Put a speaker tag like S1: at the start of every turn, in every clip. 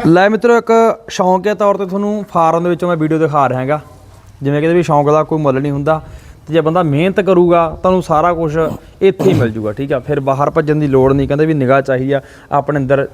S1: ਲੈ ਮਿੱਤਰੋ, ਇੱਕ ਸ਼ੌਂਕ ਦੇ ਤੌਰ ਤੇ ਤੁਹਾਨੂੰ ਫਾਰਮ ਦੇ ਵਿੱਚੋਂ ਮੈਂ ਵੀਡੀਓ ਦਿਖਾ ਰਿਹਾ ਹਾਂਗਾ। ਜਿਵੇਂ ਕਹਿੰਦੇ ਵੀ ਸ਼ੌਂਕ ਦਾ ਕੋਈ ਮੁੱਲ ਨਹੀਂ ਹੁੰਦਾ ਤੇ ਜੇ ਬੰਦਾ ਮਿਹਨਤ ਕਰੂਗਾ, ਤੁਹਾਨੂੰ ਸਾਰਾ ਕੁਝ ਇੱਥੇ ਹੀ ਮਿਲ ਜੂਗਾ, ਠੀਕ ਆ? ਫਿਰ ਬਾਹਰ ਭੱਜਣ ਦੀ ਲੋੜ ਨਹੀਂ, ਕਹਿੰਦੇ ਵੀ ਨਿਗਾਹ ਚਾਹੀਦੀ ਆ, ਆਪਣੇ ਅੰਦਰ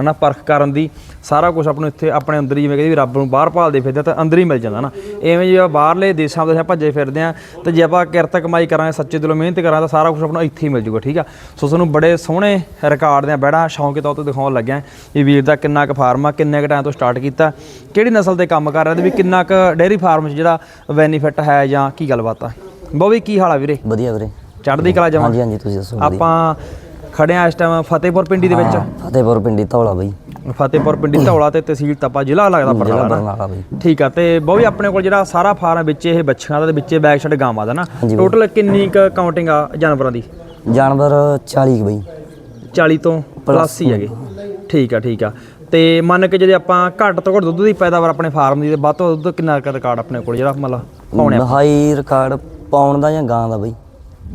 S1: ਹਨਾ ਪਰਖ ਕਰਨ ਦੀ ਸਾਰਾ ਕੁਝ ਆਪਾਂ ਨੂੰ ਇੱਥੇ ਆਪਣੇ ਅੰਦਰ ਹੀ ਜਿਵੇਂ ਕਹਿੰਦੇ ਵੀ ਰੱਬ ਨੂੰ ਬਾਹਰ ਭਾਲਦੇ ਫਿਰਦੇ ਤਾਂ ਅੰਦਰ ਹੀ ਮਿਲ ਜਾਂਦਾ ਨਾ ਐਵੇਂ ਜੇ ਬਾਹਰਲੇ ਦੇਸ਼ਾਂ ਦੇ ਭੱਜੇ ਫਿਰਦੇ ਆ ਤੇ ਜੇ ਆਪਾਂ ਕਿਰਤ ਕਮਾਈ ਕਰਾਂਗੇ ਸੱਚੇ ਦਿਲੋਂ ਮਿਹਨਤ ਕਰਾਂਗੇ ਤਾਂ ਸਾਰਾ ਕੁਝ ਆਪਣਾ ਇੱਥੇ ਹੀ ਮਿਲ ਜੂਗਾ ਠੀਕ ਆ? ਸੋ ਤੁਹਾਨੂੰ ਬੜੇ ਸੋਹਣੇ ਰਿਕਾਰਡ ਦੀਆਂ ਬੜਾ ਸ਼ੌਂਕ ਦੇ ਤੌਰ ਤੇ ਦਿਖਾਉਣ ਲੱਗਿਆ ਇਹ ਵੀਰ ਦਾ ਕਿੰਨਾ ਕੁ ਫਾਰਮ ਆ ਕਿੰਨੇ ਕੁ ਟਾਈਮ ਤੋਂ ਸਟਾਰਟ ਕੀਤਾ ਕਿਹੜੀ ਨਸਲ ਤੇ ਕੰਮ ਕਰ ਰਿਹਾ ਤੇ ਵੀ ਕਿੰਨਾ ਕੁ ਡੇਅਰੀ ਫਾਰਮ 'ਚ ਜਿਹੜਾ ਬੈਨੀਫਿਟ ਹੈ ਜਾਂ ਕੀ ਗੱਲਬਾਤ ਆ? ਬੋਵੀ ਕੀ ਹਾਲ ਆ ਵੀਰੇ?
S2: ਵਧੀਆ ਵੀਰੇ।
S1: ਚੜ੍ਹਦੀ ਕਲਾ ਜਮਾ
S2: ਹਾਂਜੀ ਹਾਂਜੀ ਤੁਸੀਂ ਦੱਸੋ
S1: ਆਪਾਂ ਖੜੇ ਆ ਇਸ ਟਾਈਮ ਫਤਿਹਪੁਰ ਪਿੰਡੀ ਦੇ ਵਿੱਚ।
S2: ਫਤਿਹਪੁਰ ਪਿੰਡੀ ਧੌਲਾ ਬਈ।
S1: ਫਤਿਹਪੁਰ ਪਿੰਡੀ ਧੌਲਾ ਤੇ ਤਹਿਸੀਲ ਤਪਾ ਜ਼ਿਲ੍ਹਾ ਲੱਗਦਾ
S2: ਜ਼ਿਲ੍ਹਾ
S1: ਬਰਨਾਲਾ ਨਾ।
S2: ਬਰਨਾਲਾ ਬਈ।
S1: ਠੀਕ ਆ ਤੇ ਬਹੁ ਆਪਣੇ ਕੋਲ ਜਿਹੜਾ ਸਾਰਾ ਫਾਰਮ ਵਿੱਚ ਇਹ ਬੱਚਿਆਂ ਦਾ ਤੇ ਵਿੱਚੇ ਬੈਕ ਛੱਡ ਗਾਵਾਂ ਦਾ ਨਾ
S2: ਹਾਂਜੀ ਬਾਈ।
S1: ਟੋਟਲ ਕਿੰਨੀ ਕ ਕਾਊਂਟਿੰਗ ਆ ਜਾਨਵਰਾਂ ਦੀ?
S2: ਜਾਨਵਰ 40 ਕੁ ਬਈ।
S1: 40 ਤੋਂ ਪਲੱਸ ਹੀ ਹੈਗੇ। ਠੀਕ ਆ ਠੀਕ ਆ। ਤੇ ਮੰਨ ਕੇ ਜੇ ਆਪਾਂ ਘੱਟ ਤੋਂ ਘੱਟ ਦੁੱਧ ਦੀ ਪੈਦਾਵਾਰ ਆਪਣੇ ਫਾਰਮ ਦੀ ਤੇ ਵੱਧ ਤੋਂ ਵੱਧ ਦੁੱਧ ਕਿੰਨਾ ਕੁ ਰਿਕਾਰਡ ਆਪਣੇ ਕੋਲ ਜਿਹੜਾ ਮਤਲਬ ਪਾਉਣੇ ਆ?
S2: ਰਿਕਾਰਡ ਪਾਉਣ ਦਾ ਜਾਂ ਗਾਂ ਦਾ ਬਈ।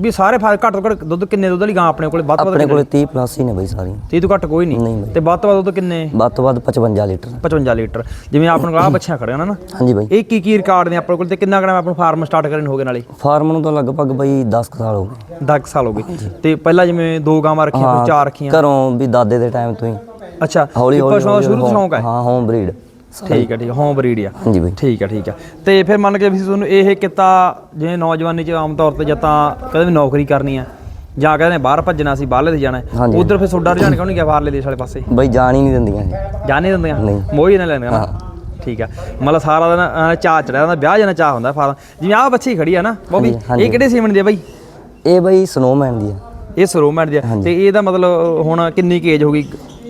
S1: ਵੀ ਸਾਰੇ ਫਾਰ ਘੱਟ ਤੋਂ ਘੱਟ ਦੁੱਧ ਕਿੰਨੇ ਦੁੱਧ ਵਾਲੀ ਗਾਂ ਆਪਣੇ ਕੋਲ? ਵੱਧ ਤੋਂ ਵੱਧ
S2: ਆਪਣੇ ਕੋਲੇ 30 ਪਲੱਸ ਹੀ ਨੇ ਬਈ ਸਾਰੀਆਂ।
S1: 30 ਤੋਂ ਘੱਟ ਕੋਈ ਨਹੀਂ?
S2: ਨਹੀਂ ਬਈ।
S1: ਤੇ ਵੱਧ ਤੋਂ ਵੱਧ ਦੁੱਧ ਕਿੰਨੇ?
S2: ਵੱਧ ਤੋਂ ਵੱਧ 55 ਲੀਟਰ।
S1: 55 ਲੀਟਰ। ਜਿਵੇਂ ਆਪਣੇ ਕੋਲ ਆ ਬੱਚਿਆਂ ਖੜੀਆਂ ਨਾ ਨਾ।
S2: ਹਾਂਜੀ ਬਈ।
S1: ਇਹ ਕੀ ਕੀ ਰਿਕਾਰਡ ਨੇ ਆਪਣੇ ਕੋਲ ਤੇ ਕਿੰਨਾ ਕਰਾਂ ਆਪਣਾ ਫਾਰਮ ਸਟਾਰਟ ਕਰਨ ਹੋ ਗਏ ਨਾਲੇ?
S2: ਫਾਰਮ ਨੂੰ ਤਾਂ ਲਗਭਗ ਬਈ 10 ਕੁ ਸਾਲ ਹੋ ਗਏ।
S1: 10 ਸਾਲ ਹੋ ਗਏ। ਤੇ ਪਹਿਲਾਂ ਜਿਵੇਂ ਦੋ ਗਾਵਾਂ ਰੱਖੀਆਂ ਫਿਰ ਚਾਰ ਰੱਖੀਆਂ?
S2: ਘਰੋਂ ਵੀ ਦਾਦੇ ਦੇ ਟਾਈਮ ਤੋਂ ਹੀ।
S1: ਅੱਛਾ
S2: ਹੌਲੀ ਹੌਲੀ
S1: ਪਸ਼ੂਆਂ ਦਾ ਸ਼ੁਰੂ ਤੋਂ ਸ਼ੌਂਕ ਹੈ?
S2: ਹਾਂ ਹੋਮ ਬਰੀਡ
S1: ਠੀਕ ਹੈ ਠੀਕ ਹੋਮ ਬਰੀਡ ਆ।
S2: ਹਾਂਜੀ ਬਈ।
S1: ਠੀਕ ਹੈ ਠੀਕ ਹੈ ਤੇ ਫਿਰ ਮੰਨ ਕੇ ਵੀ ਤੁਹਾਨੂੰ ਇਹ ਕਿੱਤਾ ਜਿਵੇਂ ਨੌਜਵਾਨੀ ਚ ਆਮ ਤੌਰ ਤੇ ਜਾਂ ਤਾਂ ਕਦੇ ਵੀ ਨੌਕਰੀ ਕਰਨੀ ਆ ਜਾਂ ਕਹਿੰਦੇ ਨੇ ਬਾਹਰ ਭੱਜਣਾ ਸੀ ਬਾਹਰਲੇ ਦੇ ਜਾਣਾ। ਉਧਰ ਫਿਰ ਤੁਹਾਡਾ ਰੁਝਾਨ ਕਿਉਂ ਨਹੀਂ ਗਿਆ ਬਾਹਰਲੇ ਦੇਸ਼ ਵਾਲੇ ਪਾਸੇ?
S2: ਬਈ ਜਾਣ ਹੀ ਨਹੀਂ ਦਿੰਦੀਆਂ।
S1: ਜਾਣ ਨਹੀਂ ਦਿੰਦੀਆਂ?
S2: ਨਹੀਂ।
S1: ਮੋਹ ਨਾ ਲੈਂਦੀਆਂ ਨਾ? ਠੀਕ ਆ। ਮਤਲਬ ਸਾਰਾ ਦਿਨ ਚਾਅ ਚੜਿਆ ਹੁੰਦਾ ਵਿਆਹ ਜਾਣਾ ਚਾਹ ਹੁੰਦਾ ਫਾਰਮ। ਜਿਵੇਂ ਆਹ ਬੱਚੀ ਖੜੀ ਆ ਨਾ ਉਹ ਵੀ
S2: ਹਾਂਜੀ, ਹਾਂਜੀ।
S1: ਇਹ ਕਿਹੜੇ ਸੀਮਨ ਦੀ ਆ ਬਾਈ?
S2: ਇਹ ਬਈ ਸਨੋਮੈਨ ਦੀ ਆ।
S1: ਇਹ ਸਰੋਮੈਂਟ ਦੀ ਆ। ਤੇ ਇਹਦਾ ਮਤਲਬ ਹੁਣ ਕਿੰਨੀ ਕੁ ਏਜ ਹੋ ਗਈ?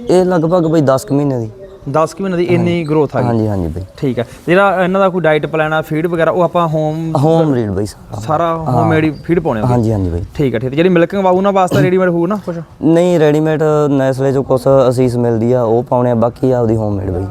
S2: ਇਹ ਲਗਭਗ ਬਈ 10 ਕੁ ਮਹੀਨੇ ਦੀ।
S1: 10 ਕਿ ਮਹੀਨੇ ਦੀ ਇੰਨੀ ਗਰੋਥ ਆ ਗਈ।
S2: ਹਾਂਜੀ ਹਾਂਜੀ ਬਈ।
S1: ਠੀਕ ਹੈ ਜਿਹੜਾ ਇਹਨਾਂ ਦਾ ਕੋਈ ਡਾਈਟ ਪਲਾਨ ਆ ਫੀਡ ਵਗੈਰਾ ਉਹ ਆਪਾਂ ਹੋਮ
S2: ਹੋਮ ਬਰੀਡ ਬਈ ਸਾਰਾ।
S1: ਹੋਮਮੇਡ ਫੀਡ ਪਾਉਣੇ
S2: ਹਾਂਜੀ ਹਾਂਜੀ ਬਈ।
S1: ਠੀਕ ਹੈ ਠੀਕ ਹੈ ਜਿਹੜੀ ਮਿਲਕਿੰਗ ਵਾਊ ਨਾ ਵਾਸਤੇ ਰੈਡੀਮੇਡ ਹੋਊ ਨਾ ਕੁਝ
S2: ਨਹੀਂ ਰੈਡੀਮੇਡ ਨੈਸਲੇ ਚੋਂ ਕੁਛ ਅਸੀਸ ਮਿਲਦੀ ਆ ਉਹ ਪਾਉਣੇ ਆ ਬਾਕੀ ਆਪਦੀ ਹੋਮਮੇਡ ਬਈ।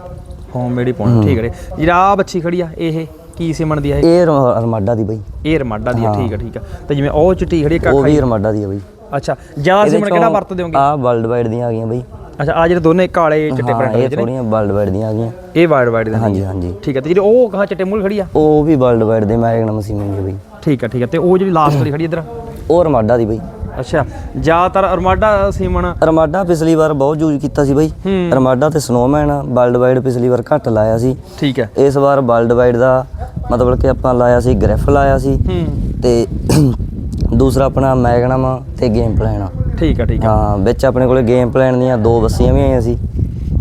S1: ਹੋਮਮੇਡ ਹੀ ਪਾਉਣੇ ਠੀਕ ਹੈ ਜੀ। ਜਿਹੜਾ ਆ ਬੱਚੀ ਖੜੀ ਆ ਇਹ ਕੀ ਸਿਮਣ ਦੀ ਆ ਇਹ?
S2: ਰਮਾਡਾ ਦੀ ਬਈ।
S1: ਇਹ ਰਮਾਡਾ ਦੀ ਠੀਕ ਹੈ। ਠੀਕ ਹੈ ਤੇ ਜਿਵੇਂ ਉਹ ਚਿੱਟੀ ਖੜੀ ਆ
S2: ਉਹ
S1: ਕੱਖ
S2: ਵੀ ਰਮਾਡਾ ਦੀ ਆ ਬਈ।
S1: ਅੱਛਾ ਜ਼ਿਆਦਾ ਸਿਮਣ ਕਿਹੜਾ ਵਰਤਦੇ ਹੋਗੇ?
S2: ਆ ਵਰਲਡ ਵਾਈਡ ਦੀਆਂ ਆ ਗਈਆਂ ਬਈ।
S1: ਅੱਛਾ ਆ ਜਿਹੜੇ ਦੋਨੇ ਕਾਲੇ ਚਿੱਟੇ
S2: ਹਾਂ
S1: ਪ੍ਰਿੰਟ
S2: ਇਹ
S1: ਵਿੱਚ ਨੇ
S2: ਥੋੜੀਆਂ ਵਰਲਡ ਵਾਈਡ ਦੀਆਂ ਆ ਗਈਆਂ।
S1: ਇਹ ਵਾਈਡ ਵਾਈਡ ਦੇ।
S2: ਹਾਂਜੀ ਹਾਂਜੀ।
S1: ਠੀਕ ਹੈ ਤੇ ਜਿਹੜੀ ਉਹ ਕਹਾ ਚਿੱਟੇ ਮੂਲ ਖੜੀ ਆ?
S2: ਉਹ ਵੀ ਵਰਲਡ ਵਾਈਡ ਦੇ ਮੈਗਨਮ ਮਸੀਨ ਦੀ ਬਈ।
S1: ਠੀਕ ਹੈ ਠੀਕ ਹੈ ਤੇ ਉਹ ਜਿਹੜੀ ਲਾਸਟ ਵਾਲੀ ਖੜੀ ਇੱਧਰ?
S2: ਉਹ ਰਮਾਡਾ ਦੀ ਬਈ।
S1: ਅੱਛਾ ਜ਼ਿਆਦਾਤਰ ਅਰਮਾਡਾ ਸੀਮਨ?
S2: ਰਮਾਡਾ ਪਿਛਲੀ ਵਾਰ ਬਹੁਤ ਯੂਜ਼ ਕੀਤਾ ਸੀ ਬਈ।
S1: ਹੂੰ।
S2: ਰਮਾਡਾ ਤੇ ਸਨੋਮੈਨ ਵਰਲਡ ਵਾਈਡ ਪਿਛਲੀ ਵਾਰ ਘੱਟ ਲਾਇਆ ਸੀ।
S1: ਠੀਕ ਹੈ।
S2: ਇਸ ਵਾਰ ਵਰਲਡ ਵਾਈਡ ਦਾ ਮਤਲਬ ਕਿ ਆਪਾਂ ਲਾਇਆ ਸੀ ਗ੍ਰਿਫ ਲਾਇਆ ਸੀ।
S1: ਹੂੰ।
S2: ਤੇ ਦੂਸਰਾ ਆਪਣਾ ਮੈਗਨਮ ਤੇ ਗੇਮ ਪਲਾਨ
S1: ਠੀਕ ਹੈ ਠੀਕ ਹੈ
S2: ਹਾਂ ਵਿੱਚ ਆਪਣੇ ਕੋਲੇ ਗੇਮ ਪਲਾਨ ਦੀਆਂ ਦੋ ਬੱਸੀਆਂ ਵੀ ਆਈਆਂ ਸੀ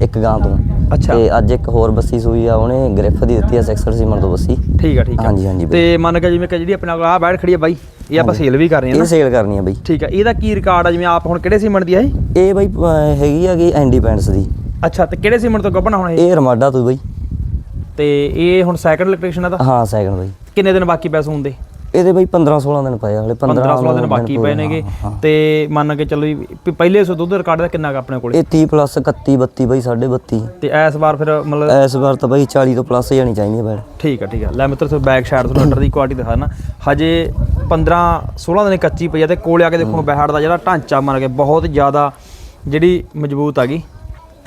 S2: ਇੱਕ ਗਾਂ ਤੋਂ।
S1: ਅੱਛਾ।
S2: ਤੇ ਅੱਜ ਇੱਕ ਹੋਰ ਬੱਸੀ ਸੂਈ ਆ ਉਹਨੇ ਗ੍ਰਿਫ ਦੀ ਦਿੱਤੀ ਆ ਸੈਕਸਰ ਸੀਮਨ ਤੋਂ ਬੱਸੀ।
S1: ਠੀਕ ਹੈ ਠੀਕ ਹੈ
S2: ਹਾਂਜੀ ਹਾਂਜੀ
S1: ਤੇ ਮੰਨ ਕੇ ਜਿਵੇਂ ਕਿ ਜਿਹੜੀ ਆਪਣੇ ਕੋਲ ਆ ਬੈਠ ਖੜੀ ਹੈ ਬਾਈ ਇਹ ਆਪਾਂ ਸੇਲ ਵੀ ਕਰ ਰਹੇ ਹਾਂ
S2: ਇਹ
S1: ਨਾ।
S2: ਸੇਲ ਕਰਨੀ ਆ ਬਈ।
S1: ਠੀਕ ਹੈ ਇਹਦਾ ਕੀ ਰਿਕਾਰਡ ਆ ਜਿਵੇਂ ਆਪ ਹੁਣ ਕਿਹੜੇ ਸੀਮੈਂਟ ਦੀ ਆ ਇਹ?
S2: ਇਹ ਬਈ ਹੈਗੀ ਹੈਗੀ ਇੰਡੀਪੈਂਡੈਂਸ ਦੀ।
S1: ਅੱਛਾ ਤੇ ਕਿਹੜੇ ਸੀਮੈਂਟ ਤੋਂ ਗੱਭਣਾ ਹੁਣ ਇਹ?
S2: ਇਹ ਰਮਾਡਾ ਤੋਂ ਬਈ।
S1: ਤੇ ਇਹ ਹੁਣ ਸੈਕੰਡ ਇਲੈਕਟ੍ਰੀਸ਼ਨ ਦਾ
S2: ਹਾਂ ਸੈਕਿੰਡ ਬਈ।
S1: ਕਿੰਨੇ ਦਿਨ ਬਾਕੀ ਪੈਸੇ ਹੁੰਦੇ
S2: ਇਹਦੇ ਬਈ 15 16 ਦਿਨ ਪਏ ਆ ਹਲੇ 15
S1: 15 16 ਦਿਨ ਬਾਕੀ ਪਏ ਨੇਗੇ। ਤੇ ਮੰਨ ਕੇ ਚੱਲੋ ਵੀ ਵੀ ਪਹਿਲੇ ਸੋ ਦੁੱਧ ਰਿਕਾਰਡ ਦਾ ਕਿੰਨਾ ਕੁ ਆਪਣੇ ਕੋਲੇ?
S2: ਇਹ 30 ਪਲੱਸ 31 32 ਬਈ 32.5
S1: ਤੇ ਇਸ ਵਾਰ ਫਿਰ ਮਤਲਬ
S2: ਇਸ ਵਾਰ ਤਾਂ ਬਈ 40 ਤੋਂ ਪਲੱਸ ਜਾਣੀ ਚਾਹੀਦੀ ਹੈ ਬੈਡ
S1: ਠੀਕ ਹੈ ਠੀਕ ਹੈ ਲੈ ਮਿੱਤਰ ਤੋਂ ਬੈਕ ਸਾਈਡ ਤੋਂ ਅੰਡਰ ਦੀ ਕੁਆਲਿਟੀ ਦਿਖਾ ਨਾ। ਹਜੇ 15 16 ਦਿਨ ਕੱਚੀ ਪਈ ਆ ਤੇ ਕੋਲੇ ਆ ਕੇ ਦੇਖੋ ਬੈਹੜ ਦਾ ਜਿਹੜਾ ਢਾਂਚਾ ਮੰਨ ਕੇ ਬਹੁਤ ਜ਼ਿਆਦਾ ਜਿਹੜੀ ਮਜ਼ਬੂਤ ਆ ਗਈ।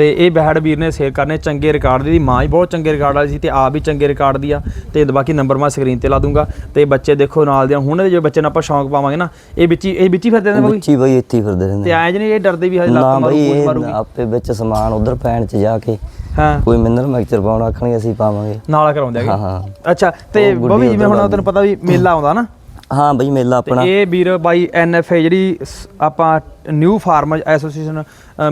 S1: ਤੇ ਇਹ ਬੈਹੜ ਵੀਰ ਨੇ ਸੇਲ ਕਰਨੇ ਚੰਗੇ ਰਿਕਾਰਡ ਦੀ। ਮਾਂ ਹੀ ਬਹੁਤ ਚੰਗੇ ਰਿਕਾਰਡ ਵਾਲੀ ਸੀ ਤੇ ਆਪ ਵੀ ਚੰਗੇ ਰਿਕਾਰਡ ਦੀ ਆ। ਤੇ ਬਾਕੀ ਨੰਬਰ ਮੈਂ ਸਕਰੀਨ ਤੇ ਲਾ ਦੂੰਗਾ। ਤੇ ਬੱਚੇ ਦੇਖੋ ਨਾਲ ਦੇ ਹੁਣ ਜੇ ਬੱਚੇ ਨੂੰ ਆਪਾਂ ਸ਼ੌਂਕ ਪਾਵਾਂਗੇ ਨਾ ਇਹ ਵਿੱਚ ਇਹ ਵਿੱਚ ਹੀ ਫਿਰਦੇ ਨੇ ਬਾਬੂ
S2: ਵਿੱਚੀ ਬਈ ਇੱਥੇ ਹੀ ਫਿਰਦੇ ਰਹਿੰਦੇ
S1: ਤੇ ਐਂ ਜਿਹੇ ਇਹ ਡਰਦੇ ਵੀ ਹਜੇ ਲੱਤ ਮਾਰੂ
S2: ਬਈ
S1: ਮਾਰੂਗੀ।
S2: ਆਪੇ ਵਿੱਚ ਸਮਾਨ ਉਧਰ ਪੈਣ ਚ ਜਾ ਕੇ
S1: ਹਾਂ।
S2: ਕੋਈ ਮਿਨਰਲ ਮਿਕਸਚਰ ਪਾਉਣਾ ਆਖਣਗੇ ਅਸੀਂ ਪਾਵਾਂਗੇ।
S1: ਨਾਲ ਕਰਾਉਂਦੇ
S2: ਹਾਂ ਹਾਂ।
S1: ਅੱਛਾ ਤੇ ਬਾਬੂ ਜਿਵੇਂ ਹੁਣ ਤੈਨੂੰ ਪਤਾ ਵੀ ਮੇਲਾ ਆਉਂਦਾ ਨਾ।
S2: ਹਾਂ ਬਈ ਮੇਲਾ ਆਪਣਾ।
S1: ਇਹ ਵੀਰ ਬਾਈ ਐਨਐਫਏ ਜਿਹੜੀ ਸ- ਆਪਾਂ ਨਿਊ ਫਾਰਮਰ ਐਸੋਸੀਏਸ਼ਨ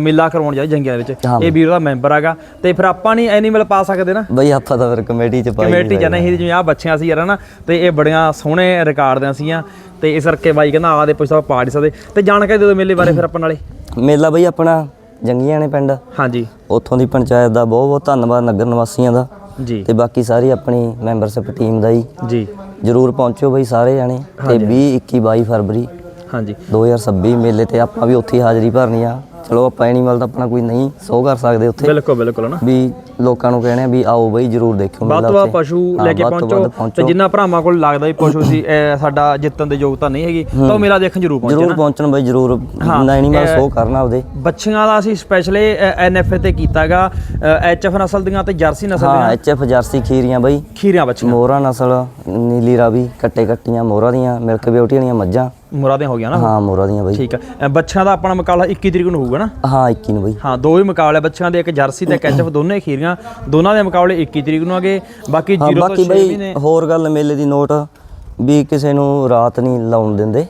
S1: ਮੇਲਾ ਕਰਵਾਉਣ ਜਾਈ ਜੰਗੀਆਂ ਦੇ ਵਿੱਚ।
S2: ਹਾਂ
S1: ਇਹ ਵੀਰ ਦਾ ਮੈਂਬਰ ਹੈਗਾ। ਤੇ ਫਿਰ ਆਪਾਂ ਨਹੀਂ ਐਨੀਮਲ ਪਾ ਸਕਦੇ ਨਾ।
S2: ਬਈ ਆਪਾਂ ਤਾਂ ਫਿਰ ਕਮੇਟੀ ਚ ਪਾਈ
S1: ਕਮੇਟੀ ਚ ਨਹੀਂ ਜਿਵੇਂ ਆ ਬੱਚਿਆਂ ਸੀ ਯਾਰ ਨਾ ਤੇ ਇਹ ਬੜੀਆਂ ਸੋਹਣੇ ਰਿਕਾਰਡ ਦੀਆਂ ਸੀਆਂ ਤੇ ਇਸ ਕਰਕੇ ਬਾਈ ਕਹਿੰਦਾ ਆ ਦੇ ਪੁੱਛਦਾ ਪਾ ਨਹੀਂ ਸਕਦੇ। ਤੇ ਜਾਣਕਾਰੀ ਦੇ ਦਿਓ ਮੇਲੇ ਬਾਰੇ ਫਿਰ ਆਪਾਂ ਨਾਲੇ।
S2: ਮੇਲਾ ਬਈ ਆਪਣਾ ਜੰਗੀਆਂ ਨੇ ਪਿੰਡ।
S1: ਹਾਂਜੀ।
S2: ਉੱਥੋਂ ਦੀ ਪੰਚਾਇਤ ਦਾ ਬਹੁਤ ਬਹੁਤ ਧੰਨਵਾਦ ਨਗਰ ਨਿਵਾਸੀਆਂ ਦਾ।
S1: ਜੀ।
S2: ਤੇ ਬਾਕੀ ਸਾਰੀ ਆਪਣੀ ਮੈਂਬਰਸ਼ਿਪ ਟੀਮ ਦਾ ਹੀ।
S1: ਜੀ।
S2: ਜਰੂਰ ਪਹੁੰਚਿਓ ਬਈ ਸਾਰੇ ਜਾਣੇ ਤੇ 20 21 22 ਫਰਵਰੀ
S1: ਹਾਂਜੀ।
S2: 2026 ਮੇਲੇ ਤੇ ਆਪਾਂ ਵੀ ਉੱਥੇ ਹੀ ਹਾਜ਼ਰੀ ਭਰਨੀ ਆ। ਚਲੋ ਆਪਾਂ ਐਨੀਮਲ ਤਾਂ ਆਪਣਾ ਕੋਈ ਨਹੀਂ ਸੋ ਕਰ ਸਕਦੇ ਉੱਥੇ।
S1: ਬਿਲਕੁਲ ਬਿਲਕੁਲ ਨਾ।
S2: ਵੀ ਲੋਕਾਂ ਨੂੰ ਕਹਿਣੇ ਵੀ ਆਓ ਬਈ ਜਰੂਰ ਦੇਖਿਓ
S1: ਵੱਧ
S2: ਮੇਲਾ
S1: ਤੋਂ ਵੱਧ
S2: ਉੱਥੇ।
S1: ਪਸ਼ੂ
S2: ਹਾਂ,
S1: ਲੈ ਕੇ
S2: ਵੱਧ ਤੋਂ ਵੱਧ
S1: ਪਹੁੰਚੋ। ਤੇ ਜਿੰਨਾ ਭਰਾਵਾਂ ਕੋਲ ਲੱਗਦਾ ਵੀ ਪਸ਼ੂ ਸੀ ਇਹ ਸਾਡਾ ਜਿੱਤਣ ਦੇ ਯੋਗਤਾ ਨਹੀਂ ਹੈਗੀ ਤਾਂ ਉਹ ਮੇਲਾ ਦੇਖਣ ਜ਼ਰੂਰ ਪਹੁੰਚੇ
S2: ਜਰੂਰ ਪਹੁੰਚਣ ਬਈ ਜਰੂਰ।
S1: ਹਾਂ,
S2: ਐਨੀਮਲ
S1: ਇਹ-
S2: ਸੋ ਕਰਨਾ ਆਪਦੇ।
S1: ਬੱਚੀਆਂ ਦਾ ਅਸੀਂ ਸਪੈਸ਼ਲੀ ਐਨਐਫਏ ਤੇ ਕੀਤਾਗਾ ਐਚਐਫ ਨਸਲ ਦੀਆਂ ਤੇ ਜਰਸੀ ਨਸਲ
S2: ਹਾਂ
S1: ਦੀਆਂ।
S2: ਐਚਐਫ ਜਰਸੀ ਖੀਰੀਆਂ ਬਈ।
S1: ਖੀਰੀਆਂ ਬੱਚੀਆਂ।
S2: ਮੋਹਰਾ ਨਸਲ ਨੀਲੀ ਰਾਵੀ ਕੱਟੇ ਕੱਟੀਆਂ ਮੋਹਰਾ ਦੀਆਂ ਮਿਲਕ ਬਿਊਟੀ ਵਾਲੀਆਂ ਮੱਝਾਂ।
S1: ਮੁਰਾਦੀਆਂ ਹੋ ਗਈਆਂ ਨਾ
S2: ਹਾਂ ਦੀਆਂ ਬਈ।
S1: ਠੀਕ ਹੈ ਬੱਚਿਆਂ ਦਾ ਆਪਣਾ ਮੁਕਾਬਲਾ 21 ਤਰੀਕ ਨੂੰ ਹੋਊਗਾ ਨਾ?
S2: ਹਾਂ 21 ਨੂੰ ਬਈ।
S1: ਹਾਂ ਦੋ ਹੀ ਮੁਕਾਬਲੇ ਬੱਚਿਆਂ ਦੇ ਇੱਕ ਜਰਸੀ ਤੇ ਐਚਐਫ ਦੋਨੇ ਖੀਰੀਆਂ। ਦੋਨਾਂ ਦੇ ਮੁਕਾਬਲੇ 21 ਤਰੀਕ ਨੂੰ ਆਗੇ ਬਾਕੀ
S2: ਹਾਂ
S1: 0 ਤੋਂ
S2: ਬਾਕੀ
S1: 6
S2: ਬਈ
S1: ਮਹੀਨੇ
S2: ਹੋਰ ਗੱਲ ਮੇਲੇ ਦੀ ਨੋਟ ਵੀ ਕਿਸੇ ਨੂੰ ਰਾਤ ਨਹੀਂ ਲਾਉਣ ਦਿੰਦੇ।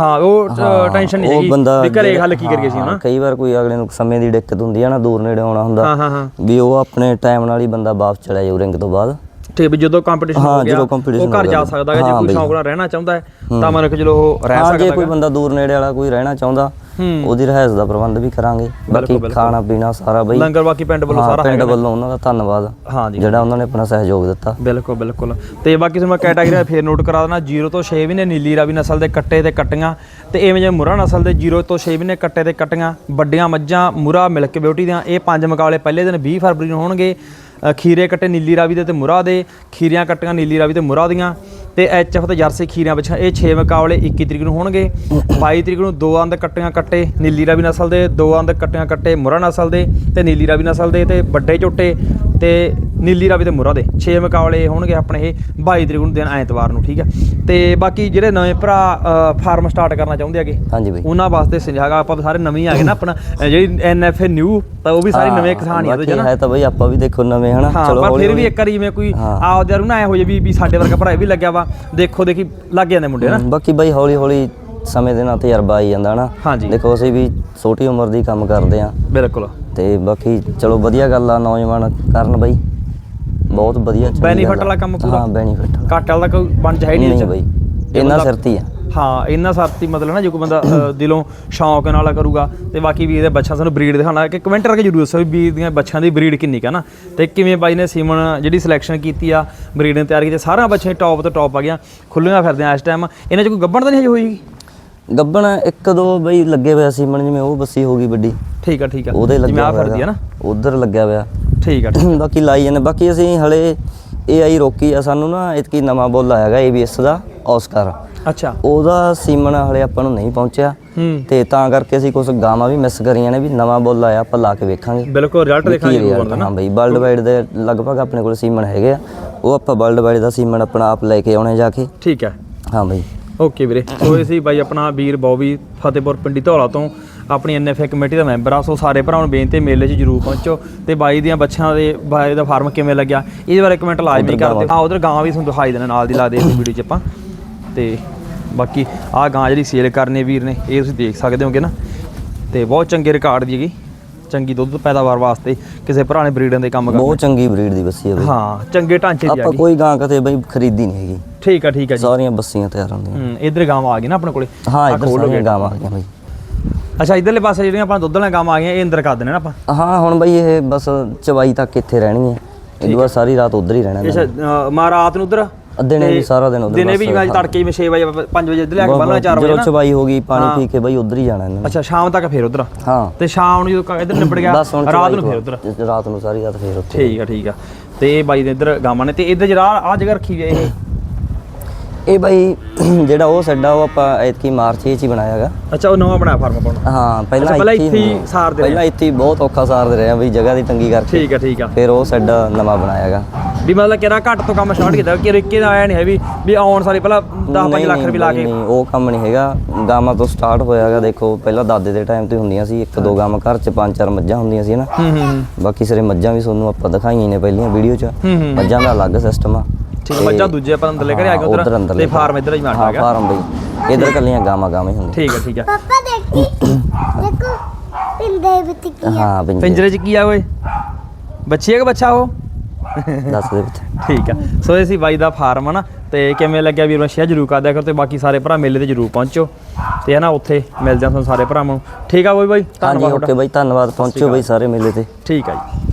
S1: ਹਾਂ ਉਹ ਟੈਨਸ਼ਨ ਨਹੀਂ ਹੈਗੀ।
S2: ਬੰਦਾ
S1: ਵੀ ਘਰੇ ਹੱਲ ਕੀ ਕਰੀਏ ਸੀ
S2: ਹਾਂ,
S1: ਹਨਾ?
S2: ਕਈ ਵਾਰ ਕੋਈ ਅਗਲੇ ਨੂੰ ਸਮੇਂ ਦੀ ਦਿੱਕਤ ਹੁੰਦੀ ਆ ਨਾ ਦੂਰ ਨੇੜੇ ਆਉਣਾ ਹੁੰਦਾ।
S1: ਹਾਂ ਹਾਂ ਹਾਂ।
S2: ਵੀ ਉਹ ਆਪਣੇ ਟਾਈਮ ਨਾਲ ਹੀ ਬੰਦਾ ਵਾਪਸ ਚਲਾ ਜਾਊ ਰਿੰਗ ਤੋਂ ਬਾਅਦ।
S1: ਉੱਥੇ ਵੀ ਜਦੋਂ ਕੰਪੀਟੀਸ਼ਨ
S2: ਹੋ
S1: ਗਿਆ ਉਹ ਘਰ ਜਾ ਸਕਦਾ ਹੈ ਜੇ ਕੋਈ ਸ਼ੌਂਕ ਨਾਲ ਰਹਿਣਾ ਚਾਹੁੰਦਾ ਹੈ ਤਾਂ ਮੰਨ ਕੇ ਉਹ ਰਹਿ
S2: ਹਾਂ
S1: ਸਕਦਾ
S2: ਜੇ
S1: ਕੋਈ
S2: ਬੰਦਾ ਦੂਰ ਨੇੜੇ ਵਾਲਾ ਕੋਈ ਰਹਿਣਾ ਚਾਹੁੰਦਾ ਉਹਦੀ ਰਹਿਸ ਦਾ ਪ੍ਰਬੰਧ ਵੀ ਕਰਾਂਗੇ। ਬਾਕੀ ਖਾਣਾ ਪੀਣਾ ਸਾਰਾ ਬਈ।
S1: ਲੰਗਰ ਬਾਕੀ ਪਿੰਡ ਵੱਲੋਂ ਸਾਰਾ
S2: ਪਿੰਡ ਵੱਲੋਂ ਉਹਨਾਂ ਦਾ ਧੰਨਵਾਦ।
S1: ਹਾਂ
S2: ਜਿਹੜਾ ਉਹਨਾਂ ਨੇ ਆਪਣਾ ਸਹਿਯੋਗ ਦਿੱਤਾ।
S1: ਬਿਲਕੁਲ ਬਿਲਕੁਲ। ਤੇ ਬਾਕੀ ਤੁਹਾਨੂੰ ਮੈਂ ਕੈਟਾਗਰੀ ਫੇਰ ਨੋਟ ਕਰਾ ਦੇਣਾ 0 ਤੋਂ 6 ਮਹੀਨੇ ਨੀਲੀ ਰਾਵੀ ਨਸਲ ਦੇ ਕੱਟੇ ਤੇ ਕਟੀਆਂ। ਤੇ ਇਵੇਂ ਜੇ ਮੁਰਾ ਨਸਲ ਦੇ 0 ਤੋਂ 6 ਮਹੀਨੇ ਕੱਟੇ ਤੇ ਕਟੀਆਂ ਵੱਡੀਆਂ ਮੱਝਾਂ ਮੁਰਾ ਮਿਲਕ ਬਿਊਟੀ ਦੀਆਂ ਇਹ ਪੰਜ ਮੁਕਾਬਲੇ ਪਹਿਲੇ ਦਿਨ 20 ਫਰਵਰੀ ਨੂੰ ਹੋਣਗੇ। ਖੀਰੇ ਕੱਟੇ ਨੀਲੀ ਰਾਵੀ ਦੇ ਤੇ ਮੁਰਾ ਦੇ, ਖੀਰੀਆਂ ਕੱਟੀਆਂ ਨੀਲੀ ਰਾਵੀ ਤੇ ਮੁਰਾ ਦੀਆਂ ਤੇ ਐਚਐਫ ਤੇ ਜਰਸੀ ਖੀਰੀਆਂ ਪਿੱਛੇ ਇਹ 6 ਮੁਕਾਬਲੇ 21 ਤਰੀਕ ਨੂੰ ਹੋਣਗੇ। 22 ਤਰੀਕ ਨੂੰ ਦੋ ਅੰਦ ਕੱਟੀਆਂ ਕੱਟੇ ਨੀਲੀ ਰਾਵੀ ਨਸਲ ਦੇ, ਦੋ ਅੰਦ ਕੱਟੀਆਂ ਕੱਟੇ ਮੁਰਾ ਨਸਲ ਦੇ ਤੇ ਨੀਲੀ ਰਾਵੀ ਨਸਲ ਦੇ ਤੇ ਵੱਡੇ ਝੋਟੇ ਤੇ ਨੀਲੀ ਰਾਵੀ ਤੇ ਮੁਰਾ ਦੇ। 6 ਮੁਕਾਬਲੇ ਹੋਣਗੇ ਆਪਣੇ ਇਹ 22 ਤਰੀਕ ਨੂੰ ਦਿਨ ਐਤਵਾਰ ਨੂੰ ਠੀਕ ਹੈ। ਤੇ ਬਾਕੀ ਜਿਹੜੇ ਨਵੇਂ ਭਰਾ ਫਾਰਮ ਸਟਾਰਟ ਕਰਨਾ ਚਾਹੁੰਦੇ ਹੈਗੇ
S2: ਹਾਂਜੀ ਬਈ।
S1: ਉਹਨਾਂ ਵਾਸਤੇ ਸੁਝਾਅ ਆਪਾਂ ਸਾਰੇ ਨਵੇਂ ਆ ਗਏ ਨਾ ਆਪਣਾ ਜਿਹੜੀ ਐਨਐਫਏ ਨਿਊ ਤਾਂ ਉਹ ਵੀ ਸਾਰੇ ਨਵੇਂ ਕਿਸਾਨ ਹੀ ਆ ਉਹਦੇ ਚ
S2: ਬਾਕੀ
S1: ਨਾ।
S2: ਹੈ ਤਾਂ ਬਈ ਆਪਾਂ ਵੀ ਦੇਖੋ ਨਵੇਂ ਹਨਾ। ਚਲੋ
S1: ਪਰ ਫਿਰ ਵੀ ਇੱਕ ਵਾਰੀ ਜਿਵੇਂ ਕੋਈ। ਆਪਦੇ ਨੂੰ ਨਾ ਐ ਹੋ ਜੇ ਵੀ ਸਾਡੇ ਵਰਗਾ ਭਰਾ ਵੀ ਲੱਗਿਆ ਵਾ ਦੇਖੋ ਦੇਖੀ ਲੱਗ ਜਾਂਦੇ ਮੁੰਡੇ ਨਾ
S2: ਬਾਕੀ ਬਈ ਹੌਲੀ ਹੌਲੀ ਸਮੇਂ ਦੇ ਨਾਲ ਤਜਰਬਾ ਆਈ ਜਾਂਦਾ ਹਨਾ।
S1: ਹਾਂਜੀ।
S2: ਦੇਖੋ ਅਸੀਂ ਵੀ ਛੋਟੀ ਉਮਰ ਦੀ ਕੰਮ ਕਰਦੇ ਆ
S1: ਬਿਲਕੁਲ।
S2: ਤੇ ਬਾਕੀ ਚਲੋ ਵਧੀਆ ਗੱਲ ਆ ਨੌਜਵਾਨ ਕਰਨ ਬਈ। ਬਹੁਤ ਵਧੀਆ ਚੰਗੀ
S1: Benefit
S2: ਗੱਲ ਆ।
S1: ਵਾਲਾ ਕੰਮ ਪੂਰਾ?
S2: ਹਾਂ ਬੈਨੀਫਿਟ
S1: ਘੱਟ ਵਾਲਾ ਕੋਈ ਬਣ ਚਾਹੀ ਨਹੀਂ
S2: ਨਹੀਂ। ਬਈ। ਸਿਰ ਤੇ ਹੀ ਆ।
S1: ਹਾਂ ਇੰਨਾ ਸਰਤੀ ਮਤਲਬ ਨਾ ਜੇ ਕੋਈ ਬੰਦਾ ਅ, ਦਿਲੋਂ ਸ਼ੌਂਕ ਨਾਲ ਕਰੂਗਾ ਤੇ ਬਾਕੀ ਵੀ ਇਹਦੇ ਬੱਚਾ ਸਾਨੂੰ ਬਰੀਡ ਦਿਖਾਣਾ ਕਿ ਕਮੈਂਟ ਕਰਕੇ ਜਰੂਰ ਦੱਸੋ ਵੀ ਵੀਰ ਦੀਆਂ ਬੱਚਿਆਂ ਦੀ ਬਰੀਡ ਕਿੰਨੀ ਕਾ ਨਾ। ਤੇ ਕਿਵੇਂ ਬਾਈ ਨੇ ਸੀਮਨ ਜਿਹੜੀ ਸਿਲੈਕਸ਼ਨ ਕੀਤੀ ਆ ਬਰੀਡ ਨੇ ਤਿਆਰ ਕੀਤੀ ਸਾਰਾ ਬੱਚੇ ਟੌਪ ਤੋਂ ਟੌਪ ਆ ਗਿਆ। ਖੁੱਲੀਆਂ ਫਿਰਦੇ ਆ ਇਸ ਟਾਈਮ ਇਹਨਾਂ ਚ ਕੋਈ ਗੱਬਣ ਤਾਂ ਨਹੀਂ ਹਜੇ ਹੋਈ?
S2: ਗੱਬਣ ਇੱਕ ਦੋ ਬਈ ਲੱਗੇ ਹੋਇਆ ਸੀ ਮਣ ਜਿਵੇਂ ਉਹ ਬੱਸੀ ਹੋ ਗਈ ਵੱਡੀ।
S1: ਠੀਕ ਆ ਠੀਕ ਆ।
S2: ਉਹਦੇ
S1: ਜਿਵੇਂ
S2: ਲੱਗਿਆ
S1: ਆ ਫਿਰਦੀ ਆ ਨਾ।
S2: ਉਧਰ ਲੱਗਿਆ ਹੋਇਆ।
S1: ਠੀਕ ਆ ਠੀਕ।
S2: ਬਾਕੀ ਲਾਈ ਜਾਂਦੇ। ਬਾਕੀ ਅਸੀਂ ਹਲੇ AI ਰੋਕੀ ਆ ਸਾਨੂੰ ਨਾ ਇਤਕੀ ਨਵਾਂ ਬੋਲ ਆਇਆਗਾ ABS ਦਾ ਔਸਕਾਰ
S1: ਅੱਛਾ।
S2: ਉਹਦਾ ਸੀਮਨ ਹਲੇ ਆਪਾਂ ਨੂੰ ਨਹੀਂ ਪਹੁੰਚਿਆ। ਤੇ ਤਾਂ ਕਰਕੇ ਅਸੀਂ ਕੁਝ ਗਾਵਾਂ ਵੀ ਮਿਸ ਕਰੀਆਂ ਨੇ ਵੀ ਨਵਾਂ ਬੋਲ ਆਇਆ ਆਪਾਂ ਲਾ ਕੇ ਵੇਖਾਂਗੇ।
S1: ਬਿਲਕੁਲ ਰਿਜ਼ਲਟ ਦੇਖਾਂਗੇ
S2: ਹਾਂ ਬਈ ਵਰਲਡ ਵਾਈਡ ਦੇ ਲਗਭਗ ਆਪਣੇ ਕੋਲ ਸੀਮਨ ਹੈਗੇ ਆ। ਉਹ ਆਪਾਂ ਵਰਲਡ ਵਾਈਡ ਦਾ ਸੀਮਨ ਆਪਣਾ ਆਪ ਲੈ ਕੇ ਆਉਣੇ ਜਾ ਕੇ।
S1: ਠੀਕ ਹੈ
S2: ਹਾਂ ਬਈ।
S1: ਓਕੇ ਵੀਰੇ। ਸੋ ਇਹ ਸੀ ਬਾਈ ਆਪਣਾ ਵੀਰ ਬੌਬੀ ਫਤਿਹਪੁਰ ਪਿੰਡੀ ਧੌਲਾ ਤੋਂ। ਆਪਣੀ ਐਨਐਫਏ ਕਮੇਟੀ ਦਾ ਮੈਂਬਰ ਆ। ਸੋ ਸਾਰੇ ਭਰਾਵਾਂ ਨੂੰ ਬੇਨਤੀ ਮੇਲੇ 'ਚ ਜਰੂਰ ਪਹੁੰਚੋ। ਤੇ ਬਾਈ ਦੀਆਂ ਬੱਚਿਆਂ ਦੇ ਬਾਈ ਦਾ ਫਾਰਮ ਕਿਵੇਂ ਲੱਗਿਆ? ਇਹਦੇ ਬਾਰੇ ਕਮੈਂਟ ਲਾਜ਼ਮੀ ਕਰ ਦਿਓ। ਆ ਉਧਰ ਗਾਂ ਵੀ ਤੁਹਾਨੂੰ ਦਿਖਾਈ ਦੇਣਾ ਨਾਲ ਦੀ ਲਾ ਦੇ ਇਸ ਵੀਡੀਓ 'ਚ ਆਪਾਂ। ਤੇ ਬਾਕੀ ਆ ਗਾਂ ਜਿਹੜੀ ਸੇਲ ਕਰਨੀ ਵੀਰ ਨੇ ਇਹ ਤੁਸੀਂ ਦੇਖ ਸਕਦੇ ਹੋਗੇ ਨਾ। ਤੇ ਬਹੁਤ ਚੰਗੇ ਰਿਕਾਰਡ ਦੀ ਹੈਗੀ। ਚੰਗੀ ਦੁੱਧ ਪੈਦਾਵਾਰ ਵਾਸਤੇ ਕਿਸੇ ਭਰਾ ਨੇ ਬਰੀਡਿੰਗ ਦੇ ਕੰਮ ਕਰਨਾ
S2: ਬਹੁਤ ਚੰਗੀ ਬਰੀਡ ਦੀ ਬੱਸੀ ਹੈ ਬਈ।
S1: ਹਾਂ ਚੰਗੇ ਢਾਂਚੇ ਦੀ
S2: ਆਪਾਂ
S1: ਹੈਗੀ
S2: ਕੋਈ ਗਾਂ ਕਦੇ ਬਈ ਖਰੀਦੀ ਨਹੀਂ ਹੈਗੀ।
S1: ਠੀਕ ਆ ਠੀਕ ਆ ਜੀ।
S2: ਸਾਰੀਆਂ ਬੱਸੀਆਂ ਤਿਆਰ ਹੁੰਦੀਆਂ।
S1: ਹੂੰ ਇਧਰ ਗਾਂ ਆ ਗਈ ਨਾ ਆਪਣੇ ਕੋਲੇ।
S2: ਹਾਂ
S1: ਆਹ
S2: ਇੱਧਰ ਸਾਰੀਆਂ
S1: ਗਏ।
S2: ਗਾਵਾਂ ਆ ਗਈਆਂ ਬਈ।
S1: ਅੱਛਾ ਇਧਰਲੇ ਪਾਸੇ ਜਿਹੜੀਆਂ ਆਪਾਂ ਦੁੱਧ ਵਾਲੀਆਂ ਗਾਵਾਂ ਆ ਗਈਆਂ ਇਹ ਅੰਦਰ ਕਰ ਦੇਣੇ ਨਾ ਆਪਾਂ?
S2: ਹਾਂ ਹੁਣ ਬਈ ਇਹ ਬਸ ਚਵਾਈ ਤੱਕ ਇੱਥੇ ਰਹਿਣੀ ਹੈ ਇਹ ਬਾਅਦ ਸਾਰੀ ਰਾਤ ਉਧਰ ਹੀ ਰਹਿਣਾ
S1: ਅੱਛਾ
S2: ਇਹਨਾਂ
S1: ਅ, ਮਾ ਰਾਤ ਨੂੰ ਉਧਰ?
S2: ਅੱਧੇ ਨੇ ਵੀ ਸਾਰਾ ਦਿਨ ਉਧਰ
S1: ਦਿਨੇ ਵੀ ਮੈਂ ਤੜਕੇ ਜਿਵੇਂ 6 ਵਜੇ 5 ਵਜੇ ਇੱਧਰ ਲੈ ਕੇ ਬੰਨਣਾ 4 ਵਜੇ
S2: ਜਦੋਂ
S1: ਨਾ।
S2: ਚਵਾਈ ਹੋ ਗਈ ਪਾਣੀ ਪੀ ਕੇ ਬਈ ਉਧਰ ਹੀ ਜਾਣਾ ਇਹਨਾਂ
S1: ਅੱਛਾ ਸ਼ਾਮ ਤੱਕ ਫੇਰ ਉਧਰ
S2: ਹਾਂ।
S1: ਤੇ ਸ਼ਾਮ ਨੂੰ ਜਦੋਂ ਕ- ਇੱਧਰ ਨਿਬੜ ਗਿਆ ਰਾਤ ਨੂੰ ਫੇਰ ਉਧਰ
S2: ਰਾਤ ਨੂੰ ਸਾਰੀ ਰਾਤ ਫੇਰ ਉੱਥੇ।
S1: ਠੀਕ ਆ ਠੀਕ ਆ। ਤੇ ਇਹ ਬਾਈ ਦੇ ਇੱਧਰ ਗਾਵਾਂ ਨੇ ਤੇ ਇੱਧਰ ਜਿਹੜਾ ਆ ਜਗ੍ਹਾ ਰੱਖੀ ਹੋਈ ਹੈ ਇਹ?
S2: ਇਹ ਬਈ ਜਿਹੜਾ ਉਹ ਸੱਡਾ ਉਹ ਆਪਾਂ ਐਤਕੀ ਮਾਰਚ ਇਹ ਚ ਹੀ ਬਣਾਇਆ ਹੈਗਾ।
S1: ਅੱਛਾ ਉਹ ਨਵਾਂ ਬਣਾਇਆ ਫਾਰਮ ਆਪਾਂ
S2: ਹਾਂ ਪਹਿਲਾਂ ਇੱਥੇ।
S1: ਸਾਰਦੇ ਰਹੇ।
S2: ਪਹਿਲਾਂ ਇੱਥੇ ਬਹੁਤ ਔਖਾ ਸਾਰਦੇ ਰਹੇ ਆ ਬਈ ਜਗ੍ਹਾ ਦੀ ਤੰਗੀ ਕਰਕੇ
S1: ਠੀਕ ਆ ਠੀਕ ਆ।
S2: ਫਿਰ ਉਹ ਸੱਡਾ ਨਵਾਂ ਬਣਾਇਆ ਹੈਗਾ।
S1: ਵੀ ਮਤਲਬ ਕਿਹੜਾ ਘੱਟ ਤੋਂ ਕੰਮ ਸਟਾਰਟ ਕੀਤਾ ਕਿ ਰਿੱਕੇ ਦਾ ਆਇਆ ਨਹੀਂ ਹੈ ਵੀ ਵੀ ਆਉਣ ਸਾਰੀ ਪਹਿਲਾਂ 10 5
S2: ਨਹੀਂ,
S1: ਲੱਖ
S2: ਨਹੀਂ,
S1: ਰੁਪਏ ਲਾ ਕੇ।
S2: ਨਹੀਂ ਉਹ ਕੰਮ ਨਹੀਂ ਹੈਗਾ। ਗਾਵਾਂ ਤੋਂ ਸਟਾਰਟ ਹੋਇਆ ਹੈਗਾ ਦੇਖੋ ਪਹਿਲਾਂ ਦਾਦੇ ਦੇ ਟਾਈਮ ਤੇ ਹੁੰਦੀਆਂ ਸੀ ਇੱਕ ਦੋ ਗਾਵਾਂ ਘਰ 'ਚ ਪੰਜ ਚਾਰ ਮੱਝਾਂ ਹੁੰਦੀਆਂ ਸੀ ਨਾ
S1: ਹੂੰ ਹੂੰ
S2: ਬਾਕੀ ਸਾਰੇ ਮੱਝਾਂ ਵੀ ਤੁਹਾਨੂੰ ਆਪਾਂ ਦਿਖਾਈਆਂ ਨੇ ਪਹਿਲੀਆਂ ਵੀਡੀਓ 'ਚ।
S1: ਹੂੰ, ਹੂੰ।
S2: ਮੱਝਾਂ ਦਾ ਅਲੱਗ ਸਿਸਟਮ ਆ।
S1: ਠੀਕ ਆ, ਮੱਝਾਂ ਦੂਜੇ ਆਪਾਂ ਅੰਦਰਲੇ ਘਰੇ ਆ ਕੇ
S2: ਉੱਧਰ।
S1: ਤੇ ਫਾਰਮ ਇੱਧਰ ਹੀ ਮਾਰਦਾ
S2: ਹਾਂ
S1: ਹੈਗਾ।
S2: ਫਾਰਮ ਬਈ। ਇਧਰ ਕੱਲੀਆਂ ਗਾਵਾਂ ਗਾਵਾਂ ਹੀ ਹੁੰਦੀਆਂ।
S1: ਠੀਕ ਆ ਠੀਕ ਆ
S3: ਪਾਪਾ ਦੇਖੀ? ਦੇਖੋ ਪਿੰਡੇ ਵਿੱਚ ਕੀ ਆ।
S2: ਹਾਂ ਪਿੰਜਰੇ
S1: ਪਿੰਜਰੇ 'ਚ ਕੀ ਆ ਓਏ? ਬੱਚੀ ਹੈ ਕਿ ਬੱਚਾ ਉਹ?
S2: ਦੱਸ ਦੇ ਵਿੱਚ
S1: ਠੀਕ ਆ। ਸੋ ਇਹ ਸੀ ਬਾਈ ਦਾ ਫਾਰਮ ਆ ਨਾ ਤੇ ਕਿਵੇਂ ਲੱਗਿਆ ਵੀਰ ਨੂੰ ਸ਼ੇਅਰ ਜਰੂਰ ਕਰ ਦਿਆ ਕਰੋ ਤੇ ਬਾਕੀ ਸਾਰੇ ਭਰਾ ਮੇਲੇ ਤੇ ਜਰੂਰ ਪਹੁੰਚੋ। ਤੇ ਹੈ ਨਾ ਉੱਥੇ ਮਿਲ ਜਾਂ ਤੁਹਾਨੂੰ ਸਾਰੇ ਭਰਾਵਾਂ ਨੂੰ। ਠੀਕ ਆ ਬਈ ਬਾਈ
S2: ਹਾਂਜੀ
S1: ਧੰਨਵਾਦ
S2: ਓਕੇ
S1: ਤੁਹਾਡਾ।
S2: ਬਈ ਧੰਨਵਾਦ। ਪਹੁੰਚੋ ਬਈ ਸਾਰੇ ਮੇਲੇ ਤੇ।
S1: ਠੀਕ ਆ ਜੀ।